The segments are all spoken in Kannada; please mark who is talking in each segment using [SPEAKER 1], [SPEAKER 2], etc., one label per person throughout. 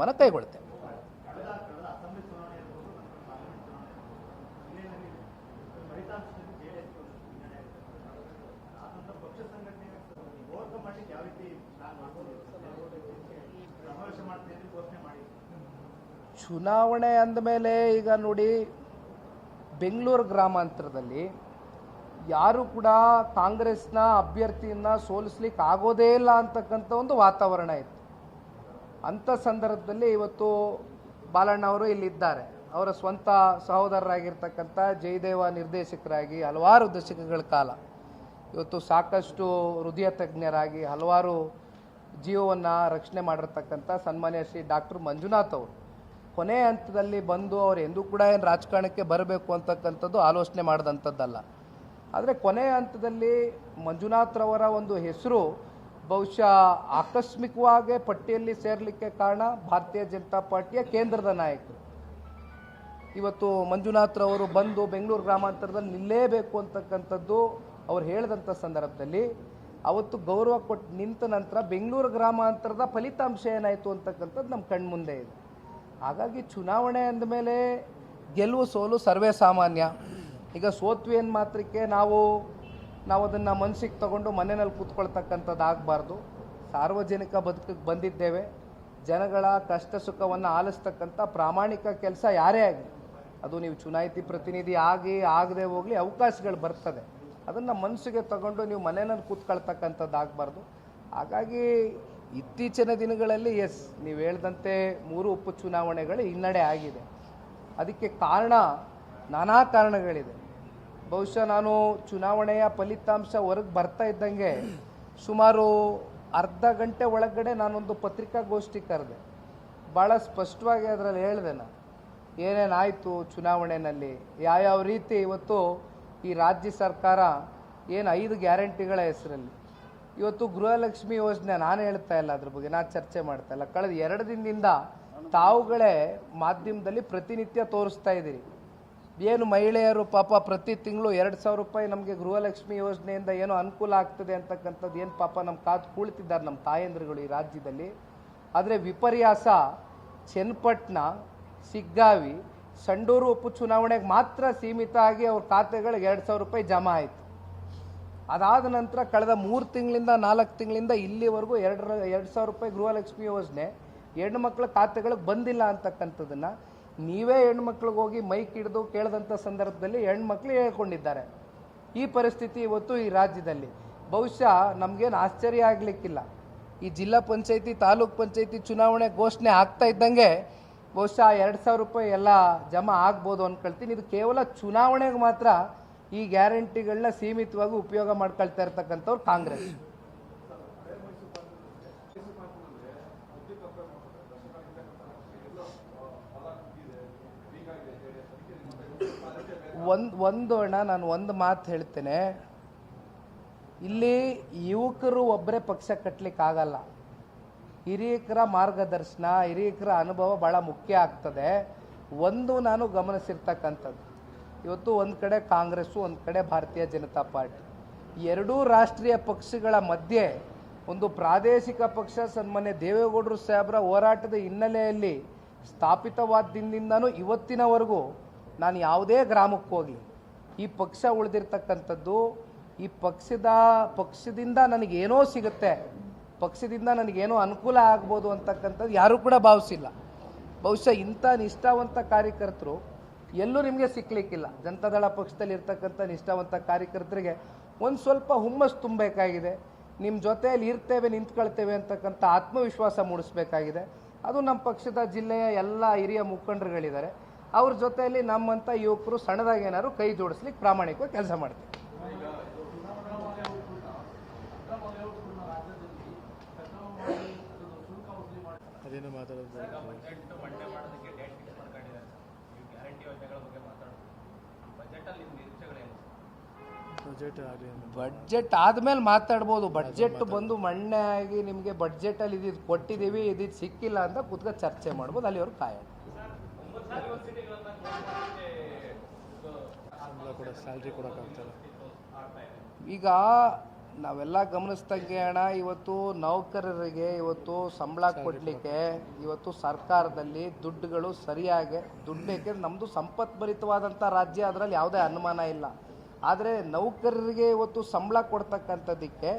[SPEAKER 1] ಮನ ಕೈಗೊಳ್ಳುತ್ತೆ. ಚುನಾವಣೆ ಅಂದಮೇಲೆ ಈಗ ನೋಡಿ ಬೆಂಗಳೂರು ಗ್ರಾಮಾಂತರದಲ್ಲಿ ಯಾರು ಕೂಡ ಕಾಂಗ್ರೆಸ್ನ ಅಭ್ಯರ್ಥಿಯನ್ನ ಸೋಲಿಸ್ಲಿಕ್ಕೆ ಆಗೋದೇ ಇಲ್ಲ ಅಂತಕ್ಕಂಥ ಒಂದು ವಾತಾವರಣ ಇತ್ತು. ಅಂಥ ಸಂದರ್ಭದಲ್ಲಿ ಇವತ್ತು ಬಾಲಣ್ಣ ಅವರು ಇಲ್ಲಿದ್ದಾರೆ. ಅವರ ಸ್ವಂತ ಸಹೋದರರಾಗಿರ್ತಕ್ಕಂಥ ಜಯದೇವ ನಿರ್ದೇಶಕರಾಗಿ ಹಲವಾರು ದಶಕಗಳ ಕಾಲ ಇವತ್ತು ಸಾಕಷ್ಟು ಹೃದಯ ತಜ್ಞರಾಗಿ ಹಲವಾರು ಜೀವವನ್ನು ರಕ್ಷಣೆ ಮಾಡಿರ್ತಕ್ಕಂಥ ಸನ್ಮಾನ್ಯ ಶ್ರೀ ಡಾಕ್ಟರ್ ಮಂಜುನಾಥ್ ಅವರು. ಕೊನೆ ಹಂತದಲ್ಲಿ ಬಂದು ಅವರು ಎಂದೂ ಕೂಡ ಏನು ರಾಜಕಾರಣಕ್ಕೆ ಬರಬೇಕು ಅಂತಕ್ಕಂಥದ್ದು ಆಲೋಚನೆ ಮಾಡಿದಂಥದ್ದಲ್ಲ. ಆದರೆ ಕೊನೆ ಹಂತದಲ್ಲಿ ಮಂಜುನಾಥ್ರವರ ಒಂದು ಹೆಸರು ಬಹುಶಃ ಆಕಸ್ಮಿಕವಾಗಿ ಪಟ್ಟಿಯಲ್ಲಿ ಸೇರಲಿಕ್ಕೆ ಕಾರಣ ಭಾರತೀಯ ಜನತಾ ಪಾರ್ಟಿಯ ಕೇಂದ್ರದ ನಾಯಕರು. ಇವತ್ತು ಮಂಜುನಾಥ್ರವರು ಬಂದು ಬೆಂಗಳೂರು ಗ್ರಾಮಾಂತರದಲ್ಲಿ ನಿಲ್ಲೇಬೇಕು ಅಂತಕ್ಕಂಥದ್ದು ಅವ್ರು ಹೇಳಿದಂಥ ಸಂದರ್ಭದಲ್ಲಿ, ಅವತ್ತು ಗೌರವ ಕೊಟ್ಟು ನಿಂತ ನಂತರ ಬೆಂಗಳೂರು ಗ್ರಾಮಾಂತರದ ಫಲಿತಾಂಶ ಏನಾಯಿತು ಅಂತಕ್ಕಂಥದ್ದು ನಮ್ಮ ಕಣ್ಮುಂದೆ ಇದೆ. ಹಾಗಾಗಿ ಚುನಾವಣೆ ಅಂದಮೇಲೆ ಗೆಲುವು ಸೋಲು ಸರ್ವೇ ಸಾಮಾನ್ಯ. ಈಗ ಸೋತ್ವಿ ಏನು ಮಾತ್ರಕ್ಕೆ ನಾವು ನಾವು ಅದನ್ನು ಮನಸ್ಸಿಗೆ ತಗೊಂಡು ಮನೆಯಲ್ಲಿ ಕೂತ್ಕೊಳ್ತಕ್ಕಂಥದ್ದು ಆಗಬಾರ್ದು ಸಾರ್ವಜನಿಕ ಬದುಕಿಗೆ ಬಂದಿದ್ದೇವೆ. ಜನಗಳ ಕಷ್ಟ ಸುಖವನ್ನು ಆಲಿಸ್ತಕ್ಕಂಥ ಪ್ರಾಮಾಣಿಕ ಕೆಲಸ ಯಾರೇ ಆಗಲಿ, ಅದು ನೀವು ಚುನಾಯಿತಿ ಪ್ರತಿನಿಧಿ ಆಗಿ ಆಗದೆ ಹೋಗಲಿ ಅವಕಾಶಗಳು ಬರ್ತದೆ. ಅದನ್ನು ಮನಸ್ಸಿಗೆ ತಗೊಂಡು ನೀವು ಮನೆಯಲ್ಲಿ ಕೂತ್ಕೊಳ್ತಕ್ಕಂಥದ್ದು ಆಗಬಾರ್ದು ಹಾಗಾಗಿ ಇತ್ತೀಚಿನ ದಿನಗಳಲ್ಲಿ ಎಸ್ ನೀವು ಹೇಳ್ದಂತೆ ಮೂರು ಉಪ ಚುನಾವಣೆಗಳು ಹಿನ್ನಡೆ ಆಗಿದೆ. ಅದಕ್ಕೆ ಕಾರಣ ನಾನಾ ಕಾರಣಗಳಿದೆ. ಬಹುಶಃ ನಾನು ಚುನಾವಣೆಯ ಫಲಿತಾಂಶ ಹೊರಗೆ ಬರ್ತಾ ಇದ್ದಂಗೆ ಸುಮಾರು ಅರ್ಧ ಗಂಟೆ ಒಳಗಡೆ ನಾನೊಂದು ಪತ್ರಿಕಾಗೋಷ್ಠಿ ಕರೆದೆ. ಭಾಳ ಸ್ಪಷ್ಟವಾಗಿ ಅದರಲ್ಲಿ ಹೇಳಿದೆ ನಾನು. ಏನೇನಾಯಿತು ಚುನಾವಣೆಯಲ್ಲಿ ಯಾವ್ಯಾವ ರೀತಿ ಇವತ್ತು ಈ ರಾಜ್ಯ ಸರ್ಕಾರ ಏನು ಐದು ಗ್ಯಾರಂಟಿಗಳ ಹೆಸರಲ್ಲಿ? ಇವತ್ತು ಗೃಹಲಕ್ಷ್ಮಿ ಯೋಜನೆ ನಾನು ಹೇಳ್ತಾ ಇಲ್ಲ ಅದ್ರ ಬಗ್ಗೆ, ನಾನು ಚರ್ಚೆ ಮಾಡ್ತಾ ಇಲ್ಲ. ಕಳೆದ ಎರಡು ದಿನದಿಂದ ತಾವುಗಳೇ ಮಾಧ್ಯಮದಲ್ಲಿ ಪ್ರತಿನಿತ್ಯ ತೋರಿಸ್ತಾ ಇದ್ದೀರಿ. ಏನು ಮಹಿಳೆಯರು ಪಾಪ ಪ್ರತಿ ತಿಂಗಳು ಎರಡು ಸಾವಿರ ರೂಪಾಯಿ ನಮಗೆ ಗೃಹಲಕ್ಷ್ಮಿ ಯೋಜನೆಯಿಂದ ಏನೋ ಅನುಕೂಲ ಆಗ್ತದೆ ಅಂತಕ್ಕಂಥದ್ದು ಏನು ಪಾಪ ನಮ್ಮ ಕಾದು ಕೂಳ್ತಿದ್ದಾರೆ ನಮ್ಮ ತಾಯಂದ್ರುಗಳು ಈ ರಾಜ್ಯದಲ್ಲಿ. ಆದರೆ ವಿಪರ್ಯಾಸ ಚನ್ನಪಟ್ಟಣ ಸಿಗ್ಗಾವಿ, ಸಂಡೂರು ಉಪಚುನಾವಣೆಗೆ ಮಾತ್ರ ಸೀಮಿತ ಆಗಿ ಅವ್ರ ಖಾತೆಗಳಿಗೆ ಎರಡು ಸಾವಿರ ರೂಪಾಯಿ ಜಮಾ ಆಯಿತು. ಅದಾದ ನಂತರ ಕಳೆದ ಮೂರು ತಿಂಗಳಿಂದ ನಾಲ್ಕು ತಿಂಗಳಿಂದ ಇಲ್ಲಿವರೆಗೂ ಎರಡರ, ಎರಡು ಸಾವಿರ ರೂಪಾಯಿ ಗೃಹಲಕ್ಷ್ಮಿ ಯೋಜನೆ, ಹೆಣ್ಣು ಮಕ್ಕಳ ಖಾತೆಗಳಿಗೆ ಬಂದಿಲ್ಲ ಅಂತಕ್ಕಂಥದ್ದನ್ನು ನೀವೇ ಹೆಣ್ಮಕ್ಳಿಗೆ ಹೋಗಿ ಮೈಕ್ ಹಿಡಿದು ಕೇಳಿದಂಥ ಸಂದರ್ಭದಲ್ಲಿ ಹೆಣ್ಮಕ್ಳು ಹೇಳ್ಕೊಂಡಿದ್ದಾರೆ. ಈ ಪರಿಸ್ಥಿತಿ ಇವತ್ತು ಈ ರಾಜ್ಯದಲ್ಲಿ. ಬಹುಶಃ ನಮಗೇನು ಆಶ್ಚರ್ಯ ಆಗಲಿಕ್ಕಿಲ್ಲ. ಈ ಜಿಲ್ಲಾ ಪಂಚಾಯತಿ, ತಾಲೂಕ್ ಪಂಚಾಯತಿ ಚುನಾವಣೆ ಘೋಷಣೆ ಆಗ್ತಾ ಇದ್ದಂಗೆ ಬಹುಶಃ ಎರಡು ಸಾವಿರ ರೂಪಾಯಿ ಎಲ್ಲ ಜಮಾ ಆಗ್ಬೋದು ಅಂದ್ಕೊಳ್ತೀನಿ ಇದು ಕೇವಲ ಚುನಾವಣೆಗೆ ಮಾತ್ರ ಈ ಗ್ಯಾರಂಟಿಗಳನ್ನ ಸೀಮಿತವಾಗಿ ಉಪಯೋಗ ಮಾಡ್ಕೊಳ್ತಾ ಇರ್ತಕ್ಕಂಥವ್ರು ಕಾಂಗ್ರೆಸ್. ಒಂದು ಒಂದು ಅಣ್ಣ, ನಾನು ಒಂದು ಮಾತು ಹೇಳ್ತೇನೆ. ಇಲ್ಲಿ ಯುವಕರು ಒಬ್ಬರೇ ಪಕ್ಷ ಕಟ್ಟಲಿಕ್ಕೆ ಆಗಲ್ಲ. ಹಿರಿಯಕರ ಮಾರ್ಗದರ್ಶನ, ಹಿರಿಯಕರ ಅನುಭವ ಭಾಳ ಮುಖ್ಯ ಆಗ್ತದೆ. ಒಂದು ನಾನು ಗಮನಿಸಿರ್ತಕ್ಕಂಥದ್ದು. ಇವತ್ತು ಒಂದು ಕಡೆ ಕಾಂಗ್ರೆಸ್ಸು, ಒಂದು ಕಡೆ ಭಾರತೀಯ ಜನತಾ ಪಾರ್ಟಿ. ಎರಡೂ ರಾಷ್ಟ್ರೀಯ ಪಕ್ಷಗಳ ಮಧ್ಯೆ ಒಂದು ಪ್ರಾದೇಶಿಕ ಪಕ್ಷ ಸನ್ಮಾನ್ಯ ದೇವೇಗೌಡರು ಸಾಹೇಬರ ಹೋರಾಟದ ಹಿನ್ನೆಲೆಯಲ್ಲಿ ಸ್ಥಾಪಿತವಾದ್ದರಿಂದನೂ ಇವತ್ತಿನವರೆಗೂ ನಾನು ಯಾವುದೇ ಗ್ರಾಮಕ್ಕೆ ಹೋಗಲಿ, ಈ ಪಕ್ಷ ಉಳಿದಿರ್ತಕ್ಕಂಥದ್ದು, ಈ ಪಕ್ಷದ, ಪಕ್ಷದಿಂದ ನನಗೇನೋ ಸಿಗುತ್ತೆ, ಪಕ್ಷದಿಂದ ನನಗೇನೋ ಅನುಕೂಲ ಆಗ್ಬೋದು ಅಂತಕ್ಕಂಥದ್ದು ಯಾರೂ ಕೂಡ ಭಾವಿಸಿಲ್ಲ. ಬಹುಶಃ ಇಂಥ ನಿಷ್ಠಾವಂತ ಕಾರ್ಯಕರ್ತರು ಎಲ್ಲೂ ನಿಮಗೆ ಸಿಕ್ಕಲಿಕ್ಕಿಲ್ಲ ಜನತಾದಳ ಪಕ್ಷದಲ್ಲಿ ಇರ್ತಕ್ಕಂಥ ನಿಷ್ಠಾವಂತ ಕಾರ್ಯಕರ್ತರಿಗೆ ಒಂದು ಸ್ವಲ್ಪ ಹುಮ್ಮಸ್ಸು ತುಂಬಬೇಕಾಗಿದೆ. ನಿಮ್ಮ ಜೊತೆಯಲ್ಲಿ ಇರ್ತೇವೆ, ನಿಂತ್ಕೊಳ್ತೇವೆ ಅಂತಕ್ಕಂಥ ಆತ್ಮವಿಶ್ವಾಸ ಮೂಡಿಸ್ಬೇಕಾಗಿದೆ. ಅದು ನಮ್ಮ ಪಕ್ಷದ ಜಿಲ್ಲೆಯ ಎಲ್ಲ ಹಿರಿಯ ಮುಖಂಡರುಗಳಿದ್ದಾರೆ. ಅವ್ರ ಜೊತೆಯಲ್ಲಿ ನಮ್ಮಂಥ ಯುವಕರು ಸಣ್ಣದಾಗಿ ಏನಾದ್ರು ಕೈ ಜೋಡಿಸ್ಲಿಕ್ಕೆ ಪ್ರಾಮಾಣಿಕವಾಗಿ ಕೆಲಸ ಮಾಡ್ತೀವಿ.
[SPEAKER 2] ಬಜೆಟ್
[SPEAKER 1] ಬಡ್ಜೆಟ್ ಆದ್ಮೇಲೆ ಮಾತಾಡ್ಬೋದು. ಬಡ್ಜೆಟ್ ಬಂದು ಮಣ್ಣೆ ಆಗಿ ನಿಮಗೆ ಬಡ್ಜೆಟಲ್ಲಿ ಇದಿದ್ದು ಕೊಟ್ಟಿದ್ದೀವಿ ಇದಿದ್ದು ಸಿಕ್ಕಿಲ್ಲ ಅಂತ ಕುತ್ಕ ಚರ್ಚೆ ಮಾಡ್ಬೋದು ಅಲ್ಲಿವರೆಗೆ ಕಾಯೋಣ.
[SPEAKER 3] ಸಂಬಳ ಕೂಡ ಸ್ಯಾಲ್ರಿ ಕೊಡೋಕ್ಕಾಗ್ತಾರೆ
[SPEAKER 1] ಈಗ ನಾವೆಲ್ಲ ಗಮನಿಸ್ದಂಗೆ ಅಣ್ಣ ಇವತ್ತು ನೌಕರರಿಗೆ ಇವತ್ತು ಸಂಬಳ ಕೊಡಲಿಕ್ಕೆ ಇವತ್ತು ಸರ್ಕಾರದಲ್ಲಿ ದುಡ್ಡುಗಳು ಸರಿಯಾಗಿ ದುಡ್ಡು ಏಕೆಂದ್ರೆ ನಮ್ಮದು ಸಂಪತ್ಭರಿತವಾದಂಥ ರಾಜ್ಯ ಅದರಲ್ಲಿ ಯಾವುದೇ ಅನುಮಾನ ಇಲ್ಲ. ಆದರೆ ನೌಕರರಿಗೆ ಇವತ್ತು ಸಂಬಳ ಕೊಡ್ತಕ್ಕಂಥದ್ದಕ್ಕೆ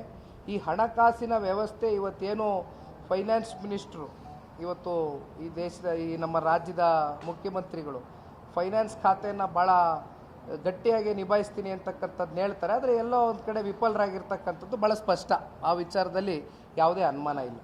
[SPEAKER 1] ಈ ಹಣಕಾಸಿನ ವ್ಯವಸ್ಥೆ ಇವತ್ತೇನು ಫೈನಾನ್ಸ್ ಮಿನಿಸ್ಟ್ರು ಇವತ್ತು ಈ ದೇಶದ ಈ ನಮ್ಮ ರಾಜ್ಯದ ಮುಖ್ಯಮಂತ್ರಿಗಳು ಫೈನಾನ್ಸ್ ಖಾತೆಯನ್ನು ಭಾಳ ಗಟ್ಟಿಯಾಗಿ ನಿಭಾಯಿಸ್ತೀನಿ ಅಂತಕ್ಕಂಥದ್ದು ಹೇಳ್ತಾರೆ. ಆದರೆ ಎಲ್ಲೋ ಒಂದು ಕಡೆ ವಿಫಲರಾಗಿರ್ತಕ್ಕಂಥದ್ದು ಭಾಳ ಸ್ಪಷ್ಟ. ಆ ವಿಚಾರದಲ್ಲಿ ಯಾವುದೇ ಅನುಮಾನ ಇಲ್ಲ.